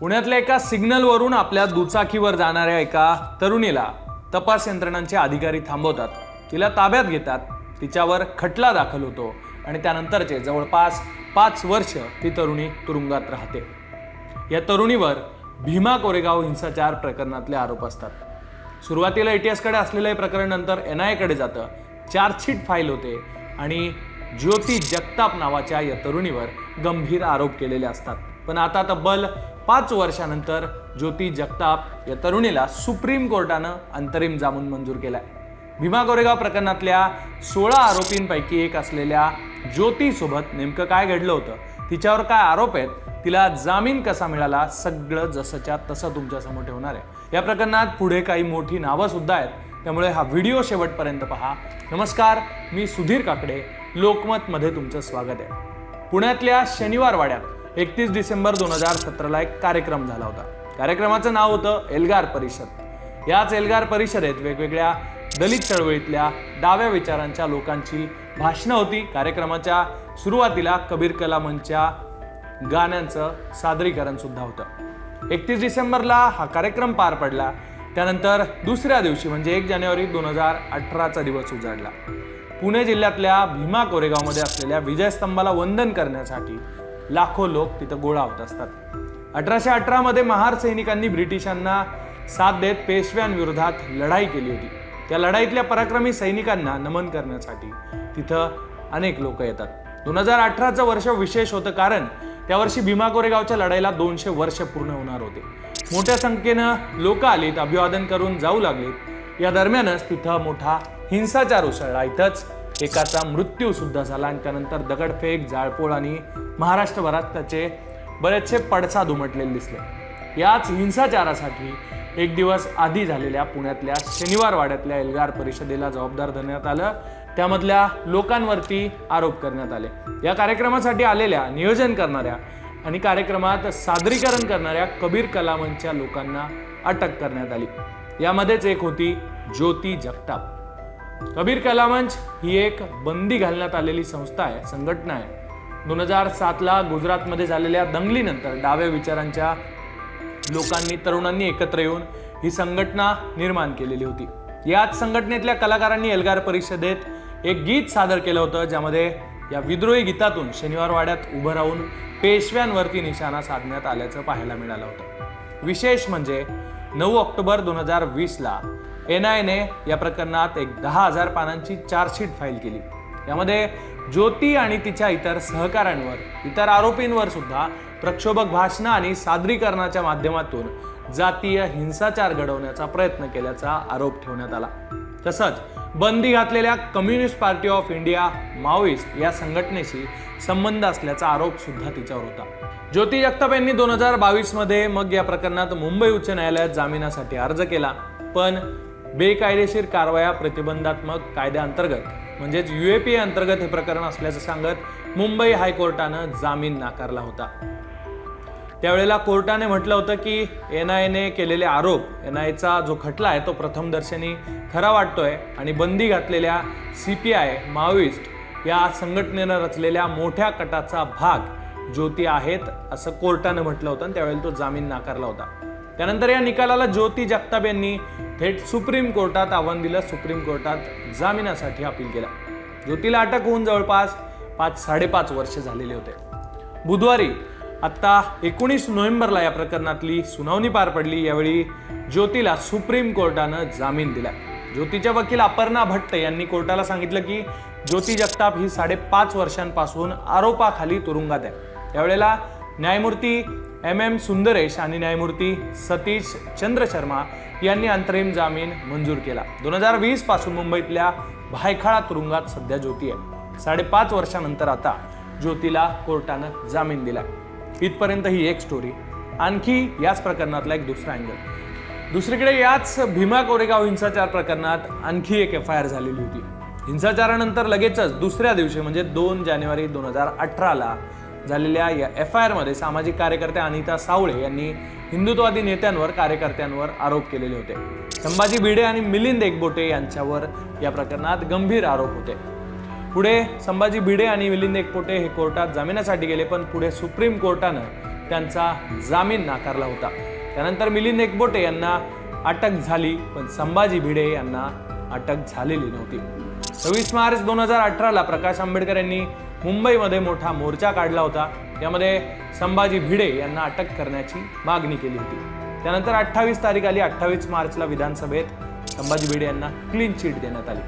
पुण्यातल्या एका सिग्नलवरून आपल्या दुचाकीवर जाणाऱ्या एका तरुणीला तपास यंत्रणांचे अधिकारी थांबवतात. तिला ताब्यात घेतात. तिच्यावर खटला दाखल होतो आणि त्यानंतरचे जवळपास पाच वर्ष ती तरुणी तुरुंगात राहते. या तरुणीवर भीमा कोरेगाव हिंसाचार प्रकरणातले आरोप असतात. सुरुवातीला एटीएसकडे असलेलं हे प्रकरण नंतर एन आय एकडे जातं. चार्जशीट फाईल होते आणि ज्योती जगताप नावाच्या या तरुणीवर गंभीर आरोप केलेले असतात. पण आता तब्बल पाच वर्षानंतर ज्योती जगताप या तरुणीला सुप्रीम कोर्टानं अंतरिम जामीन मंजूर केलाय. भीमा कोरेगाव प्रकरणातल्या सोळा आरोपींपैकी एक असलेल्या ज्योतीसोबत नेमकं काय घडलं होतं? तिच्यावर काय आरोप आहेत? तिला जामीन कसा मिळाला? सगळं जसंच्या तसं तुमच्यासमोर ठेवणार आहे. या प्रकरणात पुढे काही मोठी नावं सुद्धा आहेत. त्यामुळे हा व्हिडिओ शेवटपर्यंत पहा. नमस्कार मी सुधीर काकडे. लोकमतमध्ये तुमचं स्वागत आहे. पुण्यातल्या शनिवार वाड्यात एकतीस डिसेंबर दोन हजार सतराला एक कार्यक्रम झाला होता. कार्यक्रमाचं नाव होतं एल्गार परिषद. याच एल्गार परिषदेत वेगवेगळ्या दलित चळवळीतल्या डाव्या विचारांच्या लोकांची भाषणं होती. कार्यक्रमाच्या सुरुवातीला कबीर कलामंच्या गाण्यांचं सादरीकरण सुद्धा होतं. एकतीस डिसेंबरला हा कार्यक्रम पार पडला. त्यानंतर दुसऱ्या दिवशी म्हणजे एक जानेवारी दोन हजार अठराचा दिवस उजाडला. पुणे जिल्ह्यातल्या भीमा कोरेगावमध्ये असलेल्या विजयस्तंभाला वंदन करण्यासाठी लाखो लोक तिथं गोळा होत असतात. अठराशे अठरामध्ये महार सैनिकांनी ब्रिटिशांना साथ देत पेशव्यांविरोधात लढाई केली होती. त्या लढाईतल्या पराक्रमी सैनिकांना नमन करण्यासाठी तिथं अनेक लोक येतात. दोन हजार अठराचं वर्ष विशेष होतं कारण त्या वर्षी भीमा कोरेगावच्या लढाईला दोनशे वर्ष पूर्ण होणार होते. मोठ्या संख्येनं लोक आलीत अभिवादन करून जाऊ लागलीत. या दरम्यानच तिथं मोठा हिंसाचार उसळला. इथंच एकाचा मृत्यूसुद्धा झाला आणि त्यानंतर दगडफेक जाळपोळ आणि महाराष्ट्रभरात त्याचे बरेचसे पडसाद उमटलेले दिसले. याच हिंसाचारासाठी एक दिवस आधी झालेल्या पुण्यातल्या शनिवार वाड्यातल्या एल्गार परिषदेला जबाबदार धरण्यात आलं. त्यामधल्या लोकांवरती आरोप करण्यात आले. या कार्यक्रमासाठी आलेल्या नियोजन करणाऱ्या आणि कार्यक्रमात सादरीकरण करणाऱ्या कबीर कलामंच्या लोकांना अटक करण्यात आली. यामध्येच एक होती ज्योती जगताप. कबीर कलामंच ही एक बंदी घालण्यात आलेली संस्था आहे संघटना आहे. दोन हजार सातला गुजरातमध्ये झालेल्या दंगलीनंतर डाव्या विचारांच्या लोकांनी तरुणांनी एकत्र येऊन ही संघटना निर्माण केलेली होती. याच संघटनेतल्या कलाकारांनी एल्गार परिषदेत एक गीत सादर केलं होतं ज्यामध्ये या विद्रोही गीतातून शनिवार वाड्यात उभं राहून पेशव्यांवरती निशाणा साधण्यात आल्याचं पाहायला मिळालं होतं. विशेष म्हणजे नऊ ऑक्टोबर दोन हजार वीसला एन आयने या प्रकरणात एक दहा हजार पानांची चार्जशीट फाईल केली. यामध्ये ज्योती आणि तिच्या इतर सहकाऱ्यांवर इतर आरोपींवर सुद्धा प्रक्षोभक भाषणं आणि सादरीकरणाच्या माध्यमातून जातीय हिंसाचार घडवण्याचा प्रयत्न केल्याचा आरोप ठेवण्यात आला. तसंच बंदी घातलेल्या communist party of India Maoist या संघटनेशी संबंध असल्याचा आरोप सुद्धा तिच्यावर होता. ज्योती जगताप यांनी दोन हजार बावीसमध्ये मग या प्रकरणात मुंबई उच्च न्यायालयात जामिनासाठी अर्ज केला. पण बेकायदेशीर कारवाया प्रतिबंधात्मक कायद्याअंतर्गत म्हणजेच यू ए पी अंतर्गत हे प्रकरण असल्याचं सांगत मुंबई हायकोर्टानं जामीन नाकारला होता. त्यावेळेला कोर्टाने म्हटलं होतं की एन आयने केलेले आरोप एन आयचा जो खटला आहे तो प्रथमदर्शनी खरा वाटतोय आणि बंदी घातलेल्या सी पी आय माओइस्ट या संघटनेनं रचलेल्या मोठ्या कटाचा भाग ज्योती आहेत असं कोर्टानं म्हटलं होतं त्यावेळेला तो जामीन नाकारला होता. त्यानंतर या निकालाला ज्योती जगताप यांनी थेट सुप्रीम कोर्टात आव्हान दिलं. सुप्रीम कोर्टात जामिनासाठी अपील केला. ज्योतीला अटक होऊन जवळपास पाच साडेपाच वर्ष झालेले होते. बुधवारी आत्ता एकोणीस नोव्हेंबरला या प्रकरणातली सुनावणी पार पडली. यावेळी ज्योतीला सुप्रीम कोर्टानं जामीन दिला. ज्योतीच्या वकील अपर्णा भट्ट यांनी कोर्टाला सांगितलं की ज्योती जगताप ही साडेपाच वर्षांपासून आरोपाखाली तुरुंगात आहे. त्यावेळेला न्यायमूर्ती एम एम सुंदरेश आणि न्यायमूर्ती सतीश चंद्र शर्मा यांनी अंतरिम जामीन मंजूर केला. दोन हजार वीसपासून मुंबईतल्या भायखळा तुरुंगात सध्या ज्योती आहे. साडेपाच वर्षानंतर आता ज्योतीला कोर्टानं जामीन दिला. इथपर्यंत ही एक स्टोरी आणखी याच प्रकरणातला एक दुसरा अँगल दुसरीकडे याच भीमा कोरेगाव हिंसाचार प्रकरणात आणखी एक एफ आय आर झालेली होती. हिंसाचारानंतर लगेचच दुसऱ्या दिवशी म्हणजे दोन जानेवारी दोन हजार अठराला झालेल्या या एफ आय आरमध्ये सामाजिक कार्यकर्त्या अनिता सावळे यांनी हिंदुत्ववादी नेत्यांवर कार्यकर्त्यांवर आरोप केलेले होते. संभाजी भिडे आणि मिलिंद एकबोटे यांच्यावर या प्रकरणात गंभीर आरोप होते. पुढे संभाजी भिडे आणि मिलिंद एकबोटे हे कोर्टात जामिनासाठी गेले पण पुढे सुप्रीम कोर्टानं त्यांचा जामीन नाकारला होता. त्यानंतर मिलिंद एकबोटे यांना अटक झाली पण संभाजी भिडे यांना अटक झालेली नव्हती. सव्वीस मार्च दोन हजार अठराला प्रकाश आंबेडकर यांनी मुंबईमध्ये मोठा मोर्चा काढला होता. यामध्ये संभाजी भिडे यांना अटक करण्याची मागणी केली होती. त्यानंतर अठ्ठावीस तारीख आली अठ्ठावीस मार्चला विधानसभेत संभाजी भिडे यांना क्लीन चिट देण्यात आली.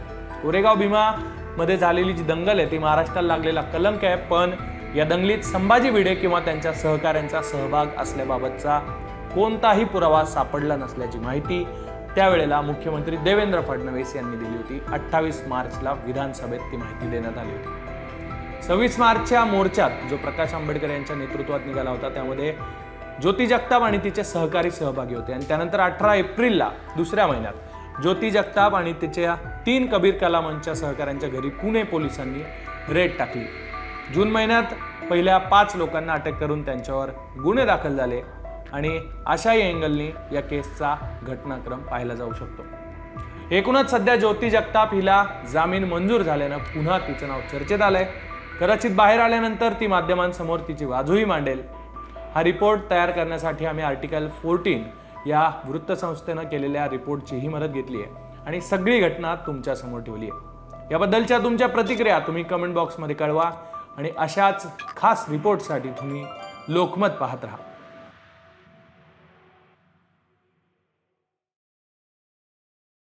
कोरेगाव भीमा मध्ये झालेली जी दंगल आहे ती महाराष्ट्राला लागलेला कलंक आहे पण या दंगलीत संभाजी भिडे किंवा त्यांच्या सहकाऱ्यांचा सहभाग असल्याबाबतचा कोणताही पुरावा सापडला नसल्याची माहिती त्यावेळेला मुख्यमंत्री देवेंद्र फडणवीस यांनी दिली होती. अठ्ठावीस मार्चला विधानसभेत ती माहिती देण्यात आली होती. सव्वीस मार्चच्या मोर्चात जो प्रकाश आंबेडकर यांच्या नेतृत्वात निघाला होता त्यामध्ये ज्योती जगताप आणि तिचे सहकारी सहभागी होते. आणि त्यानंतर अठरा एप्रिलला दुसऱ्या महिन्यात ज्योती जगताप आणि तिच्या तीन कबीर कलामांच्या सहकाऱ्यांच्या घरी पुणे पोलिसांनी रेड टाकली. जून महिन्यात पहिल्या पाच लोकांना अटक करून त्यांच्यावर गुन्हे दाखल झाले आणि अशाही अँगलनी या केसचा घटनाक्रम पाहिला जाऊ शकतो. एकूणच सध्या ज्योती जगताप हिला जामीन मंजूर झाल्यानं पुन्हा तिचं नाव चर्चेत आलंय. कदाचित बाहेर आल्यानंतर ती माध्यमांसमोर तिची बाजूही मांडेल. हा रिपोर्ट तयार करण्यासाठी आम्ही आर्टिकल फोर्टीन या वृत्तसंस्थेनं केलेल्या रिपोर्टचीही मदत घेतली आहे आणि सगळी घटना तुमच्यासमोर ठेवली आहे. याबद्दलच्या तुमच्या प्रतिक्रिया तुम्ही कमेंट बॉक्समध्ये कळवा आणि अशाच खास रिपोर्टसाठी तुम्ही लोकमत पाहत राहा.